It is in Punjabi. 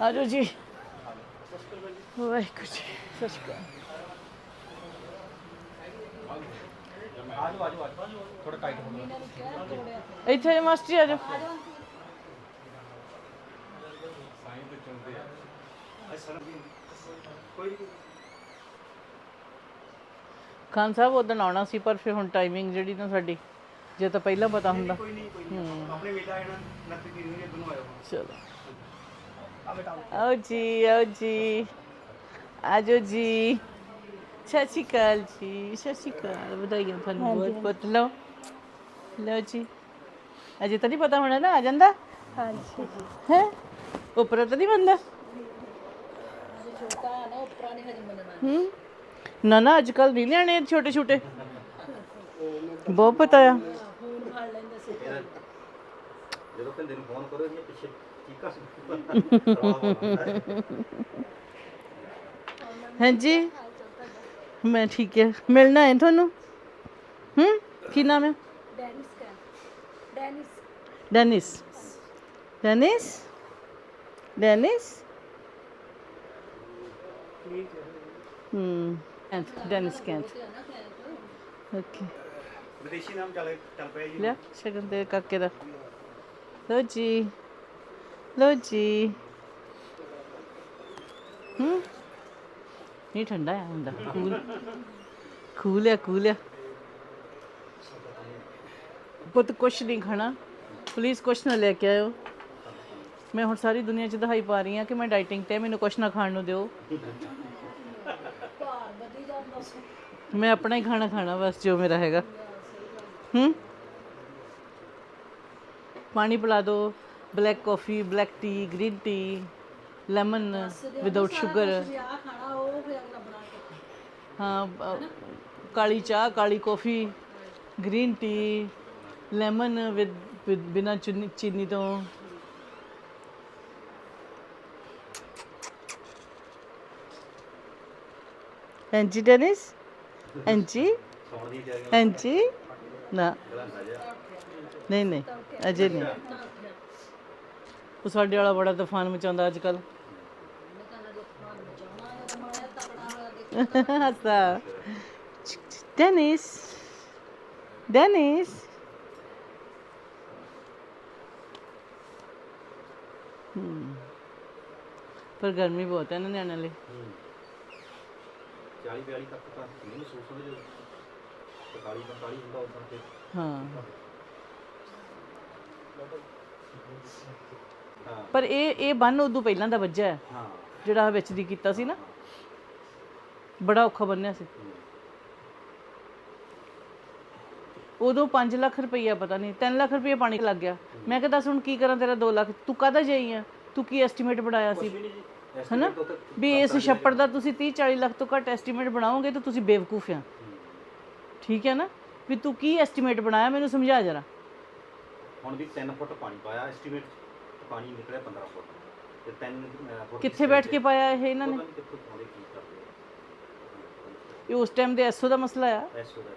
ਆ ਜਾਓ ਜੀ। ਵਾਹਿਗੁਰੂ ਜੀ ਸਤਿ ਸ਼੍ਰੀ ਅਕਾਲ। ਆਜੋ ਆਜੋ ਆਜੋ। ਇੱਥੇ ਮਾਸਟਰ ਆ ਜਾਓ ਖਾਨ ਸਾਹਿਬ ਉਦੋਂ ਆਉਣਾ ਸੀ ਪਰ ਫਿਰ ਹੁਣ ਟਾਈਮਿੰਗ ਜਿਹੜੀ ਨਾ ਸਾਡੀ ਜੇ ਤਾਂ ਪਹਿਲਾਂ ਪਤਾ ਹੁੰਦਾ। ਕੋਈ ਨਹੀਂ ਕੋਈ ਨਹੀਂ। ਆਪਣੇ ਵੇਲਾ ਹੈ ਨਾ ਨੱਤੀ ਦੀ ਨਹੀਂ ਅੱਗੋਂ ਆਇਓ। ਚਲੋ। ਆਓ ਜੀ ਆਓ ਜੀ ਆਜੋ ਜੀ ਸਤਿ ਸ਼੍ਰੀ ਅਕਾਲ ਜੀ ਸਤਿ ਸ਼੍ਰੀ ਅਕਾਲ ਵਧਾਈਆਂ ਤੁਹਾਨੂੰ ਬਹੁਤ ਬਹੁਤ। ਲਓ। ਲਓ ਜੀ। ਅਜੇ ਤਾਂ ਨਹੀਂ ਪਤਾ ਹੋਣਾ ਨਾ ਆ ਜਾਂਦਾ? ਹਾਂਜੀ। ਹੈ? ਉਪਰ ਤਾਂ ਨਹੀਂ ਬੰਦਾ? ਨਾ ਹਜੇ ਹੂੰ? ਨਾ ਨਾ ਅੱਜ ਕੱਲ ਨਹੀਂ ਲੈਣੇ ਛੋਟੇ ਛੋਟੇ ਬਹੁਤ ਪਤਾ ਆ। ਜਦੋਂ ਕਹਿੰਦੇ ਨੂੰ ਫੋਨ ਕਰੋ ਇਹ ਪਿੱਛੇ ਚੀਕਾ ਹਾਂਜੀ। ਮੈਂ ਠੀਕ ਹੈ ਮਿਲਣਾ ਹੈ ਤੁਹਾਨੂੰ? ਹੂੰ? ਕੀ ਨਾਮ ਹੈ? Dennis Dennis. Dennis. Dennis? Dennis? ਹੂੰ। Dennis Kenth. ਓਕੇ। ਵਿਦੇਸ਼ੀ ਨਾਮ ਚੱਲ ਚੱਲ ਪਿਆ ਜੀ। ਲਿਆ ਸ਼ਗਨ ਦੇ ਕਾਕੇ ਦਾ। ਲੋ ਜੀ ਲੋ ਜੀ। ਹੂੰ? ਨਹੀਂ ਠੰਡਾ ਆ ਹੁੰਦਾ। ਕੂਲ ਕੂਲ ਆ ਕੂਲ ਆ। ਪੁੱਤ ਕੁਛ ਨਹੀਂ ਖਾਣਾ। ਪਲੀਜ਼ ਕੁਛ ਨਾ ਲੈ ਕੇ ਆਇਓ। ਮੈਂ ਹੁਣ ਸਾਰੀ ਦੁਨੀਆ 'ਚ ਦਹਾਈ ਪਾ ਰਹੀ ਹਾਂ ਕਿ ਮੈਂ ਡਾਈਟਿੰਗ ਤੇ ਮੈਨੂੰ ਕੁਛ ਨਾ ਖਾਣ ਨੂੰ ਦਿਓ। ਮੈਂ ਆਪਣਾ ਹੀ ਖਾਣਾ ਖਾਣਾ ਬਸ ਜੋ ਮੇਰਾ ਹੈਗਾ। ਹੂੰ? ਪਾਣੀ ਪਿਲਾ ਦਿਓ black coffee black tea green tea lemon without sugar ਹਾਂ ਕਾਲੀ ਚਾਹ ਕਾਲੀ coffee green tea lemon with ਬਿਨਾ ਚੀਨੀ ਚੀਨੀ ਤੋਂ। ਹਾਂਜੀ ਡੈਨਿਸ? ਹਾਂਜੀ ਸੌਣ ਦੀ ਤਿਆਰੀ ਹਾਂਜੀ ਨਾ। ਨਹੀਂ ਨਹੀਂ, ਅਜੇ ਨਹੀਂ। ਉਹ ਸਾਡੇ ਵਾਲਾ ਬੜਾ ਤੂਫਾਨ ਮਚਾਉਂਦਾ ਅੱਜ ਕੱਲ ਹੱਸਾ ਡੈਨਿਸ। ਡੈਨਿਸ ਪਰ ਗਰਮੀ ਬਹੁਤ ਹੈ ਨਾ ਨਿਆਣਿਆਂ ਲਈ। 40 42 ਤੱਕ ਤਾਂ ਨਹੀਂ ਮਹਿਸੂਸ ਹੁੰਦੇ ਜਦੋਂ 45 45 ਹੁੰਦਾ ਉਦੋਂ ਤੇ। ਹਾਂ। ਹਾਂ। ਪਰ ਇਹ ਇਹ ਬੰਨ ਉਦੋਂ ਪਹਿਲਾਂ ਦਾ ਵੱਜਾ ਹੈ। ਹਾਂ ਜਿਹੜਾ ਆਹ ਵਿੱਚ ਦੀ ਕੀਤਾ ਸੀ ਨਾ। ਬੜਾ ਔਖਾ ਬੰਨਿਆ ਸੀ। ਉਦੋਂ 5 ਲੱਖ ਰੁਪਈਆ ਪਤਾ ਨਹੀਂ 3 ਲੱਖ ਰੁਪਈਆ ਪਾਣੀ ਲੱਗ ਗਿਆ। ਮੈਂ ਕਿਹਾ ਦੱਸ ਹੁਣ ਕੀ ਕਰਾਂ ਤੇਰਾ 2 ਲੱਖ? ਤੂੰ ਕਾਹਦਾ ਜਾਈ ਆ? ਤੂੰ ਕੀ ਐਸਟੀਮੇਟ ਬਣਾਇਆ ਸੀ? ਵੀ ਨਹੀਂ ਜੀ। ਹਨਾ? ਵੀ ਇਸ ਛੱਪੜ ਦਾ ਤੁਸੀਂ 30 40 ਲੱਖ ਤੋਂ ਘੱਟ ਐਸਟੀਮੇਟ ਬਣਾਓਗੇ ਤਾਂ ਤੁਸੀਂ ਬੇਵਕੂਫ ਆ। ਠੀਕ ਹੈ ਨਾ? ਵੀ ਤੂੰ ਕੀ ਐਸਟੀਮੇਟ ਬਣਾਇਆ? ਮੈਨੂੰ ਸਮਝਾ ਜਰਾ। ਹੁਣ ਵੀ 3 ਫੁੱਟ ਪਾਣੀ ਪਾਇਆ ਐਸਟੀਮੇਟ ਪਾਣੀ ਨਿਕਲਿਆ 15 ਫੁੱਟ। ਤੇ 3 ਫੁੱਟ ਕਿੱਥੇ ਬੈਠ ਕੇ ਪਾਇਆ ਇਹ ਇਹਨਾਂ ਨੇ? ਇਹ ਉਸ ਟਾਈਮ ਦੇ ਐਸਓ ਦਾ ਮਸਲਾ ਆ। ਐਸੋ ਦਾ